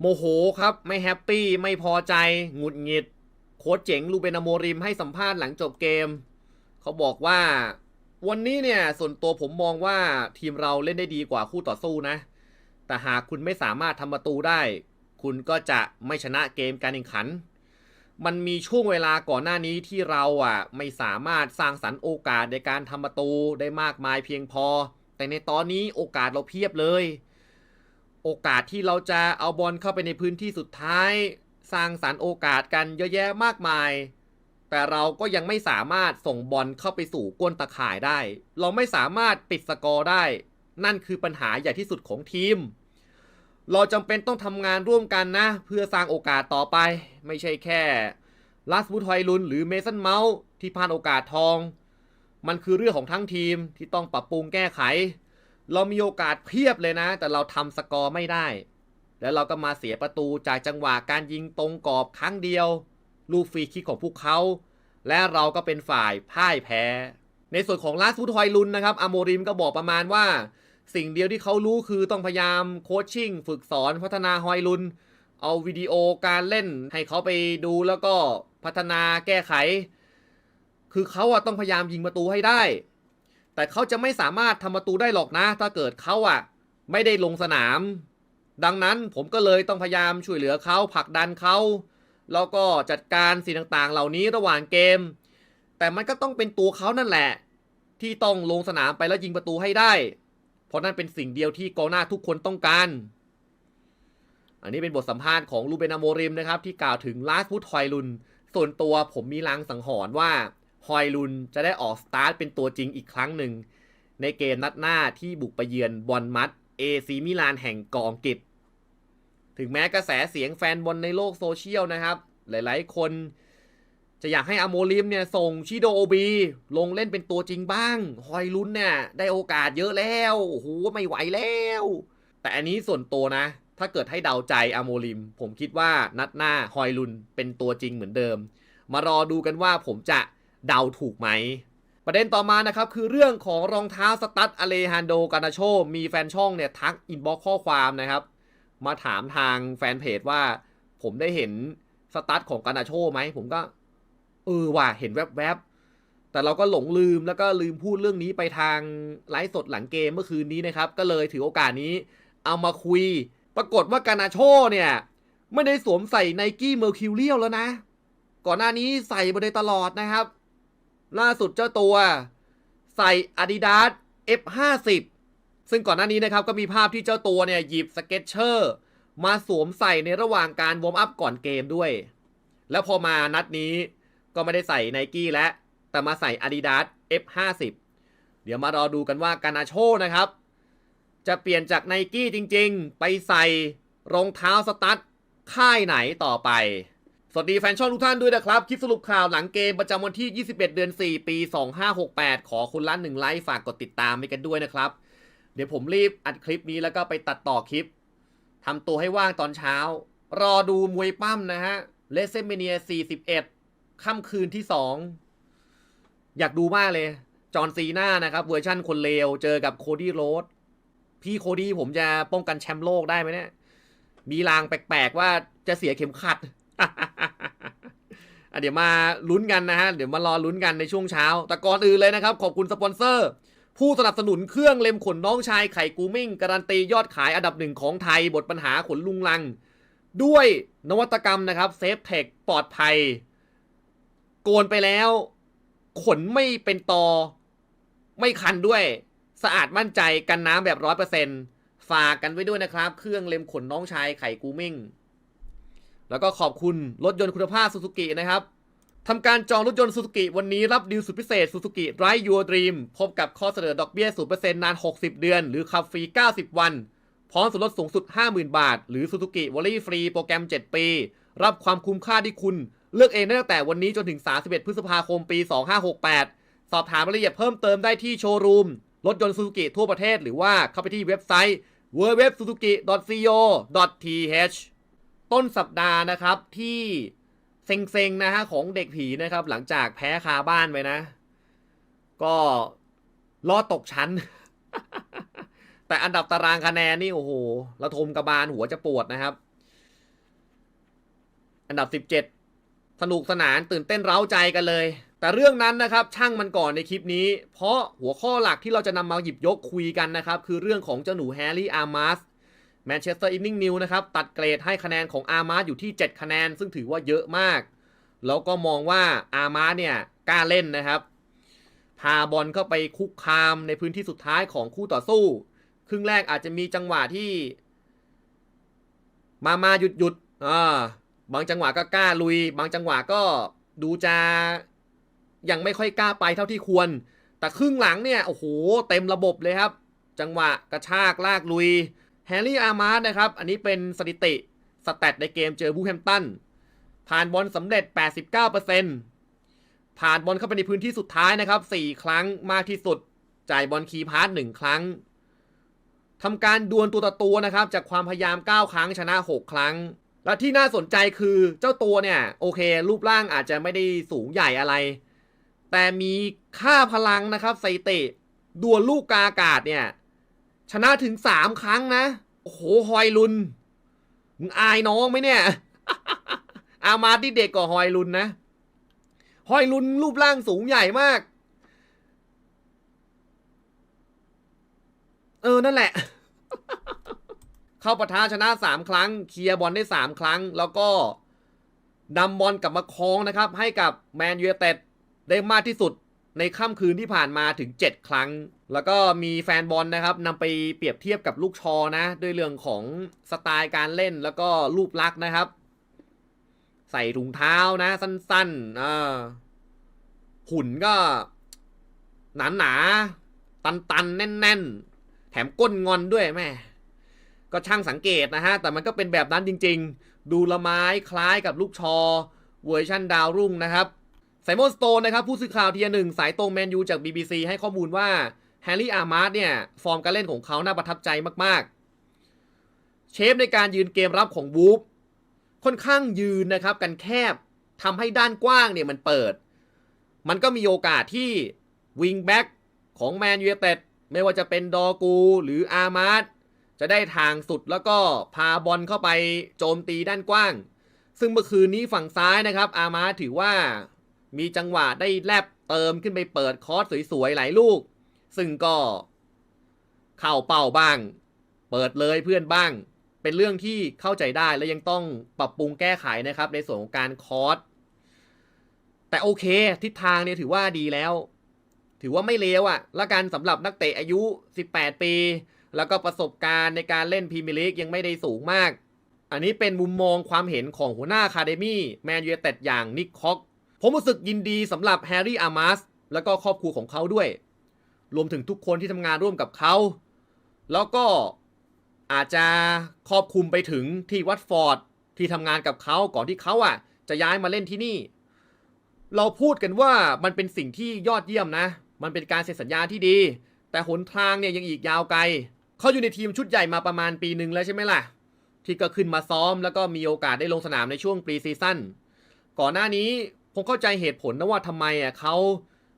โมโหครับ ไม่แฮปปี้ ไม่พอใจ หงุดหงิด โค้ชเจ๋งลูเบนอาโมริมให้สัมภาษณ์หลังจบเกม เขาบอกว่า วันนี้เนี่ย ส่วนตัวผมมองว่าทีมเราเล่นได้ดีกว่าคู่ต่อสู้นะ แต่หากคุณไม่สามารถทำประตูได้ คุณก็จะไม่ชนะเกมการแข่งขัน มันมีช่วงเวลาก่อนหน้านี้ที่เราอะ ไม่สามารถสร้างสรรค์โอกาสในการทำประตูได้มากมายเพียงพอ แต่ในตอนนี้โอกาสเราเพียบเลย โอกาสที่เราจะเอาบอลเข้าไปในพื้นที่สุดท้าย สร้างสรรค์โอกาสกันเยอะแยะมากมาย แต่เราก็ยังไม่สามารถส่งบอลเข้าไปสู่ก้นตะข่ายได้ เราไม่สามารถปิดสกอร์ได้ นั่นคือปัญหาใหญ่ที่สุดของทีม เราจำเป็นต้องทำงานร่วมกันนะ เพื่อสร้างโอกาสต่อไป ไม่ใช่แค่ลาสบูทอยลุนหรือเมสันเมาส์ที่พลาดโอกาสทอง มันคือเรื่องของทั้งทีมที่ต้องปรับปรุงแก้ไข เรามีโอกาสเพียบเลยนะ แต่เราทำสกอร์ไม่ได้ แล้วเราก็มาเสียประตูจากจังหวะการยิงตรงกรอบครั้งเดียว ลูกฟรีคิกของพวกเขา และเราก็เป็นฝ่ายพ่ายแพ้ ในส่วนของลาสฟูทอยลุนนะครับอโมริมก็บอกประมาณว่า สิ่งเดียวที่เขารู้คือต้องพยายามโคชชิ่งฝึกสอนพัฒนาฮอยลุน เอาวิดีโอการเล่นให้เขาไปดูแล้วก็พัฒนาแก้ไข คือเขาอะต้องพยายามยิงประตูให้ได้ แต่เขาจะไม่สามารถทำประตูได้หรอกนะ ถ้าเกิดเขาอะไม่ได้ลงสนาม ดังนั้นผมก็เลยต้องพยายามช่วยเหลือเขาผลักดันเขาแล้วก็จัดการสิ่งต่างๆ เหล่านี้ระหว่างเกม แต่มันก็ต้องเป็นตัวเขานั่นแหละ ที่ต้องลงสนามไปแล้วยิงประตูให้ได้ เพราะนั่นเป็นสิ่งเดียวที่กองหน้าทุกคนต้องการ อันนี้เป็นบทสัมภาษณ์ของลูเบนาโมริมนะครับ ที่กล่าวถึงลาสพุทฮอยลุน ส่วนตัวผมมีลางสังหรณ์ว่า ฮอยลุนจะได้ออกสตาร์ทเป็นตัวจริงอีกครั้งหนึ่ง ในเกมนัดหน้าที่บุกไปเยือนบอลมัดเอซีมิลานแห่งกองกิจถึงแม้กระแสเสียงแฟนบอลในโลกโซเชียลนะครับ หลายๆ คนจะอยากให้อโมลิมเนี่ยส่งชิโดโอบี ลงเล่นเป็นตัวจริงบ้าง ฮอยลุนเนี่ยได้โอกาสเยอะแล้ว โอ้โห ไม่ไหวแล้ว แต่อันนี้ส่วนตัวนะ ถ้าเกิดให้เดาใจอโมลิม ผมคิดว่านัดหน้าฮอยลุนเป็นตัวจริงเหมือนเดิม มารอดูกันว่าผมจะ เดาถูกไหม ประเด็นต่อมานะครับ คือเรื่องของรองเท้าสตั๊ดอเลฮันโดกานาโช มีแฟนช่องเนี่ยทักอินบ็อกข้อความนะครับ มาถามทางแฟนเพจว่า ผมได้เห็นสตั๊ดของกานาโชไหม ผมก็ เออว่ะเห็นแวบๆ แต่เราก็หลงลืมแล้วก็ลืมพูดเรื่องนี้ไปทางไลฟ์สดหลังเกมเมื่อคืนนี้นะครับ ก็เลยถือโอกาสนี้ เอามาคุย ปรากฏว่ากานาโชเนี่ยไม่ได้สวมใส่ไนกี้เมอร์คิวเรียลแล้วนะ ก่อนหน้านี้ใส่มาโดยตลอดนะครับ ล่าสุดเจ้าตัว ใส่ Adidas F50 ซึ่งก่อนหน้านี้นะครับก็มีภาพที่เจ้าตัวเนี่ยหยิบสเก็ตเชอร์มาสวมใส่ในระหว่างการวอร์มอัพก่อนเกมด้วย แล้วพอมานัดนี้ก็ไม่ได้ใส่ไนกี้แล้วแต่มาใส่ Adidas F50 เดี๋ยวมารอดูกันว่าการนาโชนะครับ จะเปลี่ยนจากไนกี้จริงๆ ไปใส่รองเท้าสตั๊ดค่ายไหนต่อไป วัสดีแฟนช่องทุกท่านด้วยนะครับ คลิปสรุปข่าวหลังเกมประจำวันที่ 21 เดือน 4 ปี 2568 ขอคุณล้านหนึ่งไลค์ฝากกดติดตามให้กันด้วยนะครับ เดี๋ยวผมรีบอัดคลิปนี้แล้วก็ไปตัดต่อคลิปทำตัวให้ว่างตอนเช้า รอดูมวยปั้มนะฮะเลเซเมเนีย 41 ค่ำคืนที่ 2 อยากดูมากเลย จอห์นซีน่านะครับ เวอร์ชั่นคนเลว เจอกับโคดี้โรดพี่โคดี้ผมจะป้องกันแชมป์โลกได้ไหมเนี่ย มีลางแปลกๆว่าจะเสียเข็มขัด เดี๋ยวมาลุ้นกันนะฮะ เดี๋ยวมารอลุ้นกันในช่วงเช้า แต่ก่อนอื่นเลยนะครับ ขอบคุณสปอนเซอร์ ผู้สนับสนุนเครื่องเล็มขนน้องชายไข่กูมิ่ง การันตียอดขายอันดับหนึ่งของไทยบทปัญหาขนลุงลัง ด้วยนวัตกรรมนะครับเซฟเทคปลอดภัย โกนไปแล้ว ขนไม่เป็นตอ ไม่คันด้วย สะอาดมั่นใจกันน้ำแบบร้อยเปอร์เซ็นฝากกันไว้ด้วยนะครับ เครื่องเล็มขนน้องชายไข่กูมิ่ง แล้วก็ขอบคุณรถยนต์คุณภาพซูซูกินะครับทำการจองรถยนต์ซูซูกิวันนี้รับดีลสุดพิเศษซูซูกิไรยูดรีมพบกับข้อเสนอดอกเบี้ย 0%นาน 60 เดือน หรือขับฟรี 90 วัน พร้อมส่วนลดสูงสุด 50,000 บาท หรือซูซูกิวอลลี่ฟรีโปรแกรม 7 ปี รับความคุ้มค่าที่คุณ เลือกเองได้ตั้งแต่วันนี้จนถึง 31 พฤษภาคมปี 2568 สอบถามรายละเอียดเพิ่มเติมได้ที่โชว์รูมรถยนต์ซูซูกิทั่วประเทศหรือว่าเข้าไปที่เว็บไซต์ www.suzuki.co.th ต้นสัปดาห์นะครับที่เซ็งๆนะฮะของเด็กผีนะครับ หลังจากแพ้คาบ้านไปนะ ก็ลอดตกชั้น แต่อันดับตารางคะแนนนี่โอ้โหระทมกระบาลหัวจะปวดนะครับ อันดับ 17 สนุกสนานตื่นเต้นเร้าใจกันเลย แต่เรื่องนั้นนะครับ ช่างมันก่อนในคลิปนี้ เพราะหัวข้อหลักที่เราจะนำมาหยิบยกคุยกันนะครับ คือเรื่องของเจ้าหนูแฮร์รี่อาร์มาส แมนเชสเตอร์อีฟนิ่งนิวนะครับตัดเกรดให้คะแนนของอาร์มาสอยู่ที่ 7 คะแนน ซึ่งถือว่าเยอะมาก แล้วก็มองว่าอาร์มาสเนี่ยกล้าเล่นนะครับ พาบอลเข้าไปคุกคามในพื้นที่สุดท้ายของคู่ต่อสู้ ครึ่งแรกอาจจะมีจังหวะที่ มามาหยุดหยุดอ่าบางจังหวะก็กล้าลุย บางจังหวะก็ดูจะยังไม่ค่อยกล้าไปเท่าที่ควร แต่ครึ่งหลังเนี่ยโอ้โหเต็มระบบเลยครับ จังหวะกระชากลากลุย แฮร์รี่อาร์มาร์นะครับ อันนี้เป็นสถิติสแตทในเกมเจอบูแฮมตัน ผ่านบอลสำเร็จ 89%ผ่านบอลเข้าไปในพื้นที่สุดท้ายนะครับ 4 ครั้งมากที่สุด จ่ายบอลคีย์พาส1ครั้งทำการดวลตัวต่อตัวนะครับ จากความพยายาม 9 ครั้งชนะ 6 ครั้ง และที่น่าสนใจคือเจ้าตัวเนี่ย โอเค รูปร่างอาจจะไม่ได้สูงใหญ่อะไร แต่มีค่าพลังนะครับสถิติดวลลูกกาอากาศเนี่ย ชนะถึง3ครั้งนะ โอ้โหฮอยลุนมึงอายน้องไหมเนี่ย อามาที่เด็กกว่าฮอยลุนนะ ฮอยลุนรูปร่างสูงใหญ่มาก เออนั่นแหละ เข้าปะทะชนะ3ครั้ง เคลียร์บอลได้3ครั้ง แล้วก็นำบอลกลับมาครองนะครับ ให้กับแมนยูเต็ดได้มากที่สุด ในค่ำคืนที่ผ่านมาถึง 7 ครั้ง แล้วก็มีแฟนบอลนะครับนำไปเปรียบเทียบกับลูกชอนะ ด้วยเรื่องของสไตล์การเล่นแล้วก็รูปลักษณ์นะครับ ใส่ถุงเท้านะ สั้นๆอ่าหุ่นก็หนาหนาๆตันๆแน่น ๆ แถมก้นงอนด้วยแม่ก็ช่างสังเกตนะฮะ แต่มันก็เป็นแบบนั้นจริง ๆ ดูละไม้คล้ายกับลูกชอ เวอร์ชันดาวรุ่งนะครับ ไซมอนสโตนนะครับผู้สื่อข่าวทีหนึ่งสายตรงแมนยูจาก BBC ให้ข้อมูลว่าแฮร์รี่อาร์มาร์เนี่ย ฟอร์มการเล่นของเขาน่าประทับใจมากๆ เชฟในการยืนเกมรับของวูฟค่อนข้างยืนนะครับ กันแคบทำให้ด้านกว้างเนี่ยมันเปิด มันก็มีโอกาสที่วิงแบ็กของแมนยูเต็ดไม่ว่าจะเป็นดอกูหรืออาร์มาร์จะได้ทางสุดแล้วก็พาบอลเข้าไปโจมตีด้านกว้าง ซึ่งเมื่อคืนนี้ฝั่งซ้ายนะครับ อาร์มาร์ถือว่า มีจังหวะได้แลบเติมขึ้นไปเปิดคอร์สสวยๆหลายลูก ซึ่งก็เข้าเป้าบ้าง เปิดเลยเพื่อนบ้าง เป็นเรื่องที่เข้าใจได้และยังต้องปรับปรุงแก้ไขนะครับ ในส่วนของการคอร์สแต่โอเค ทิศทางเนี่ยถือว่าดีแล้ว ถือว่าไม่เลวอะ่ะ และการสำหรับนักเตะอายุ 18 ปี แล้วก็ประสบการณ์ในการเล่นพรีเมียร์ลีกยังไม่ได้สูงมาก อันนี้เป็นมุมมองความเห็นของหัวหน้าคาเดมี่แมนยูเต็ดอย่างนิกคอก ผมรู้สึกยินดีสำหรับแฮร์รี่อาร์มาสแล้วก็ครอบครัวของเขาด้วย รวมถึงทุกคนที่ทำงานร่วมกับเขา แล้วก็อาจจะครอบคลุมไปถึงที่วัตฟอร์ดที่ทำงานกับเขาก่อนที่เขาอะ จะย้ายมาเล่นที่นี่ เราพูดกันว่ามันเป็นสิ่งที่ยอดเยี่ยมนะ มันเป็นการเซ็นสัญญาที่ดี แต่หนทางเนี่ยยังอีกยาวไกลเขาอยู่ในทีมชุดใหญ่มาประมาณปีหนึ่งแล้วใช่ไหมล่ะ ที่ก็ขึ้นมาซ้อมแล้วก็มีโอกาสได้ลงสนามในช่วงปรีซีซั่นก่อนหน้านี้ ผมเข้าใจเหตุผลนะว่าทำไมอะเขา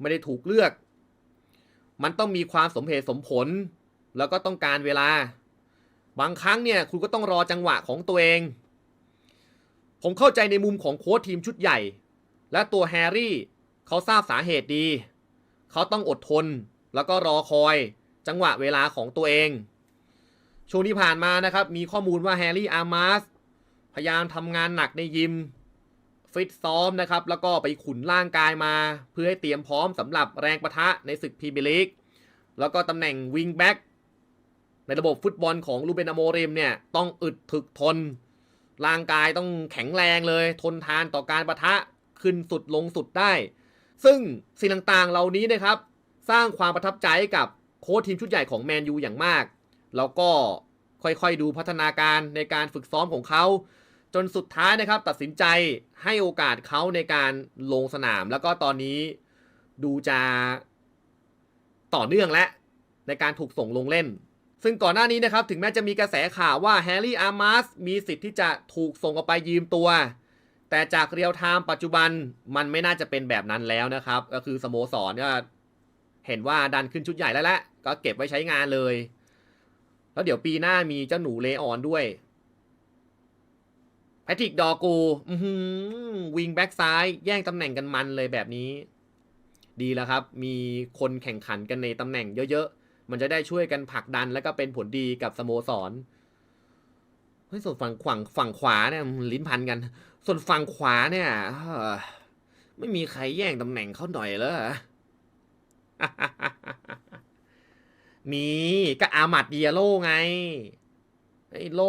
ไม่ได้ถูกเลือก มันต้องมีความสมเหตุสมผล แล้วก็ต้องการเวลา บางครั้งเนี่ยคุณก็ต้องรอจังหวะของตัวเอง ผมเข้าใจในมุมของโค้ชทีมชุดใหญ่ และตัวแฮร์รี่เขาทราบสาเหตุดี เขาต้องอดทน แล้วก็รอคอยจังหวะเวลาของตัวเอง ช่วงที่ผ่านมานะครับ มีข้อมูลว่าแฮร์รี่อาร์มาสพยายามทำงานหนักในยิม ฟิตซ้อมนะครับ แล้วก็ไปขุนร่างกายมา เพื่อให้เตรียมพร้อมสำหรับแรงประทะในศึกพรีเมียร์ลีกแล้วก็ตำแหน่งวิงแบ็กในระบบฟุตบอลของลูเบนอโมเรมเนี่ยต้องอึดถึกทน ร่างกายต้องแข็งแรงเลย ทนทานต่อการประทะขึ้นสุดลงสุดได้ ซึ่งสิ่งต่างๆเหล่านี้นะครับ สร้างความประทับใจให้กับโค้ชทีมชุดใหญ่ของแมนยูอย่างมาก แล้วก็ค่อยๆดูพัฒนาการในการฝึกซ้อมของเขา จนสุดท้ายนะครับ ตัดสินใจให้โอกาสเขาในการลงสนาม แล้วก็ตอนนี้ดูจะต่อเนื่องและในการถูกส่งลงเล่น ซึ่งก่อนหน้านี้นะครับ ถึงแม้จะมีกระแสข่าวว่าแฮร์รี่อาร์มาสมีสิทธิ์ที่จะถูกส่งออกไปยืมตัว แต่จากเรียลไทม์ปัจจุบันมันไม่น่าจะเป็นแบบนั้นแล้วนะครับ ก็คือสโมสรก็เห็นว่าดันขึ้นชุดใหญ่แล้วแหละก็เก็บไว้ใช้งานเลย แล้วเดี๋ยวปีหน้ามีเจ้าหนูเลออนด้วย แพทริกดอกูวิงแบ็กซ้าย แย่งตำแหน่งกันมันเลยแบบนี้ ดีแล้วครับ มีคนแข่งขันกันในตำแหน่งเยอะๆ มันจะได้ช่วยกันผลักดันแล้วก็เป็นผลดีกับสโมสร เฮ้ยส่วนฝั่งขวางฝั่งขวาเนี่ยลิ้นพันกัน ส่วนฝั่งขวาเนี่ยไม่มีใครแย่งตำแหน่งเขาหน่อยเหรอมีก็อามัดเดียโลไงไอ้โล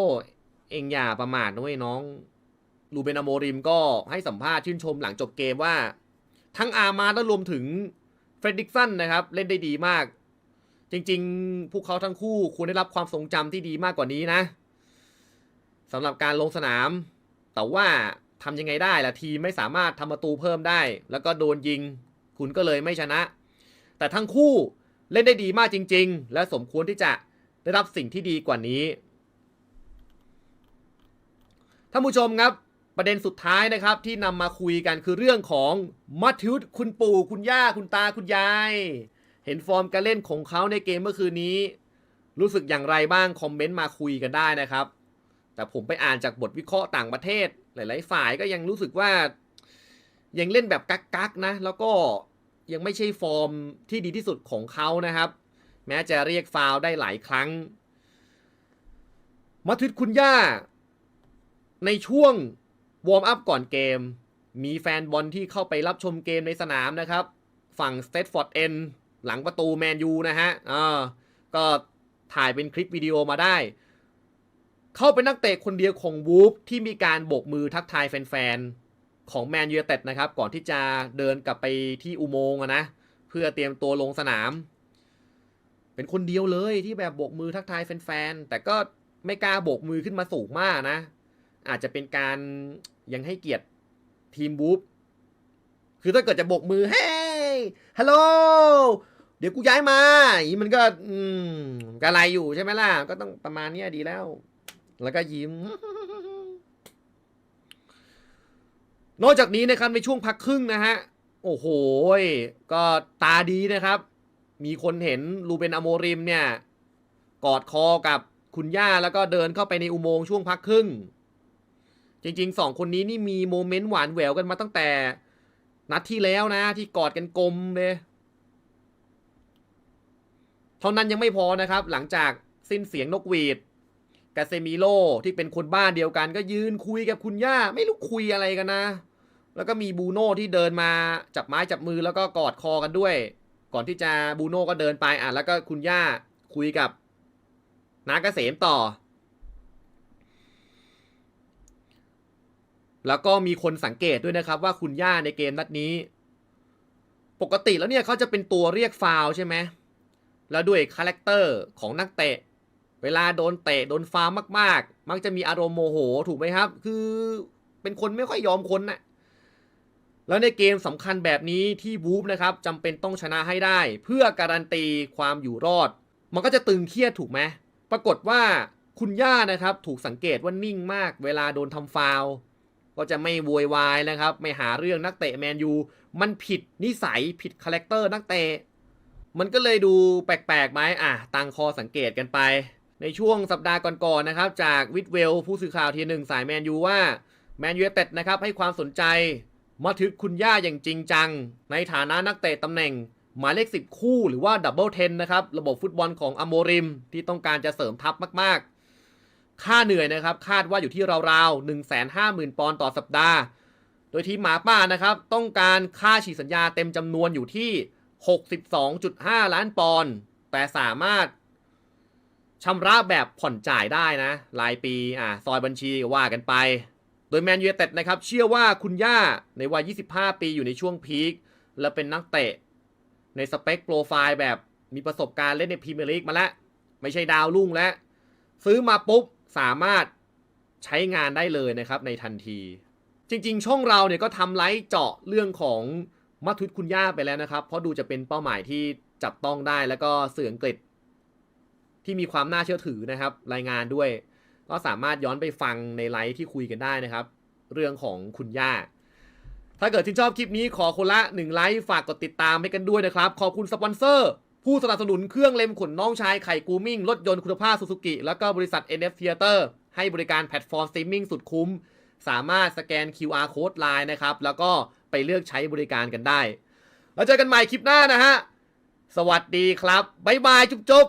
องอย่าประมาทนะเว้ยน้องลูเบนอโมริมก็ให้สัมภาษณ์ชื่นชมหลังจบเกมว่า ทั้งอามาและรวมถึงเฟรดดิกสันนะครับ เล่นได้ดีมาก จริงๆ พวกเขาทั้งคู่ควรได้รับความทรงจำที่ดีมากกว่านี้นะสำหรับการลงสนาม แต่ว่าทำยังไงได้ล่ะทีมไม่สามารถทำประตูเพิ่มได้ แล้วก็โดนยิง คุณก็เลยไม่ชนะ แต่ทั้งคู่เล่นได้ดีมากจริง ๆ และสมควรที่จะได้รับสิ่งที่ดีกว่านี้ ท่านผู้ชมครับ ประเด็นสุดท้ายนะครับที่นำมาคุยกันคือเรื่องของมัทธิวคุณปู่คุณย่าคุณตาคุณยาย เห็นฟอร์มการเล่นของเขาในเกมเมื่อคืนนี้ รู้สึกอย่างไรบ้างคอมเมนต์มาคุยกันได้นะครับ แต่ผมไปอ่านจากบทวิเคราะห์ต่างประเทศ หลาย ๆ ฝ่ายก็ยังรู้สึกว่า ยังเล่นแบบกักๆนะ แล้วก็ยังไม่ใช่ฟอร์มที่ดีที่สุดของเขานะครับ แม้จะเรียกฟาวได้หลายครั้งมาทิดคุณย่า ในช่วงวอร์มอัพก่อนเกม มีแฟนบอลที่เข้าไปรับชมเกมในสนามนะครับ ฝั่งสเต t ฟอร์ดเอ็นหลังประตูแมนยูนะฮะอ่าก็ถ่ายเป็นคลิปวิดีโอมาได้ เข้าเป็นนักเตะคนเดียวของวูฟที่มีการโบกมือทักทายแฟนๆ ของแมนยูเต็ดนะครับ ก่อนที่จะเดินกลับไปที่อุโมงค์อะนะ เพื่อเตรียมตัวลงสนาม เป็นคนเดียวเลยที่แบบโบกมือทักทายแฟนๆ แต่ก็ไม่กล้าโบกมือขึ้นมาสูงมากนะ อาจจะเป็นการยังให้เกียรติทีมบูฟคือถ้าเกิดจะโบกมือเฮ้ฮัลโหลเดี๋ยวกูย้ายมาอีมันก็อืมกะไรอยู่ใช่ไหมล่ะ ก็ต้องประมาณนี้ดีแล้ว แล้วก็ยิ้ม นอกจากนี้นะครับในช่วงพักครึ่งนะฮะ โอ้โห ก็ตาดีนะครับ มีคนเห็นลูเบนอโมริมเนี่ย กอดคอกับคุณย่าแล้วก็เดินเข้าไปในอุโมงค์ช่วงพักครึ่ง จริงๆสองคนนี้นี่มีโมเมนต์หวานแหววกันมาตั้งแต่ นัดที่แล้วนะ ที่กอดกันกลมเลย เท่านั้นยังไม่พอนะครับ หลังจากสิ้นเสียงนกหวีดกาเซมิโลที่เป็นคนบ้านเดียวกัน ก็ยืนคุยกับคุณย่า ไม่รู้คุยอะไรกันนะ แล้วก็มีบูโน่ที่เดินมาจับไม้จับมือแล้วก็กอดคอกันด้วย ก่อนที่จะบูโน่ก็เดินไปอะแล้วก็คุณย่าคุยกับนากเกษมต่อ แล้วก็มีคนสังเกตด้วยนะครับว่าคุณย่าในเกมนัดนี้ ปกติแล้วเนี่ยเขาจะเป็นตัวเรียกฟาวใช่ไหมแล้วด้วยคาแรคเตอร์ของนักเตะ เวลาโดนเตะโดนฟาวมาก ๆ มักจะมีอารมณ์โมโหถูกไหมครับ คือเป็นคนไม่ค่อยยอมคนน่ะแล้วในเกมสำคัญแบบนี้ที่บูฟนะครับจำเป็นต้องชนะให้ได้ เพื่อการันตีความอยู่รอด มันก็จะตึงเครียดถูกไหมปรากฏว่าคุณย่านะครับถูกสังเกตว่านิ่งมาก เวลาโดนทำฟาว ก็จะไม่โวยวายนะครับ ไม่หาเรื่องนักเตะแมนยูมันผิดนิสัยผิดคาแรคเตอร์นักเตะมันก็เลยดูแปลกๆไหมอะตังคอสังเกตกันไป ในช่วงสัปดาห์ก่อนๆนะครับ จากวิดเวลผู้สื่อข่าวทีหนึ่งสายแมนยูว่าแมนยูเต็ดนะครับให้ความสนใจมาถึงคุณย่าอย่างจริงจัง ในฐานะนักเตะตำแหน่ง หมายเลข 10 คู่หรือว่าดับเบิลเทนนะครับ ระบบฟุตบอลของอโมริม ที่ต้องการจะเสริมทัพมากๆ ค่าเหนื่อยนะครับ คาดว่าอยู่ที่ราวๆ 150,000 ปอนด์ต่อสัปดาห์ โดยทีมหมาป่านะครับ ต้องการค่าฉีกสัญญาเต็มจำนวนอยู่ที่ 62.5 ล้านปอนด์แต่สามารถชำระแบบผ่อนจ่ายได้นะ รายปีอ่าซอยบัญชีว่ากันไป โดยแมนยูเต็ดนะครับ เชื่อว่าคุณย่าในวัย 25 ปีอยู่ในช่วงพีคและเป็นนักเตะ ในสเปคโปรไฟล์แบบมีประสบการณ์เล่นในพรีเมียร์ลีกมาแล้ว ไม่ใช่ดาวรุ่งแล้ว ซื้อมาปุ๊บ สามารถใช้งานได้เลยนะครับในทันที จริง ๆ ช่องเราเนี่ยก็ทำไลฟ์เจาะเรื่องของมัทุดคุณย่าไปแล้วนะครับ เพราะดูจะเป็นเป้าหมายที่จับต้องได้แล้วก็เสื่ออังกฤษที่มีความน่าเชื่อถือนะครับ รายงานด้วย ก็สามารถย้อนไปฟังในไลฟ์ที่คุยกันได้นะครับ เรื่องของคุณย่า ถ้าเกิดที่ชอบคลิปนี้ขอคนละ1ไลค์ฝากกดติดตามให้กันด้วยนะครับ ขอบคุณสปอนเซอร์ ผู้สนับสนุนเครื่องเล็มขนน้องชายไข่กูมิ่งรถยนต์คุณภาพสุซูกิแล้วก็บริษัท NF Theater ให้บริการแพลตฟอร์มสตรีมมิ่งสุดคุ้ม สามารถสแกน QR Code ไลน์นะครับ แล้วก็ไปเลือกใช้บริการกันได้ แล้วเจอกันใหม่คลิปหน้านะฮะ สวัสดีครับ บ๊ายบาย จุ๊บ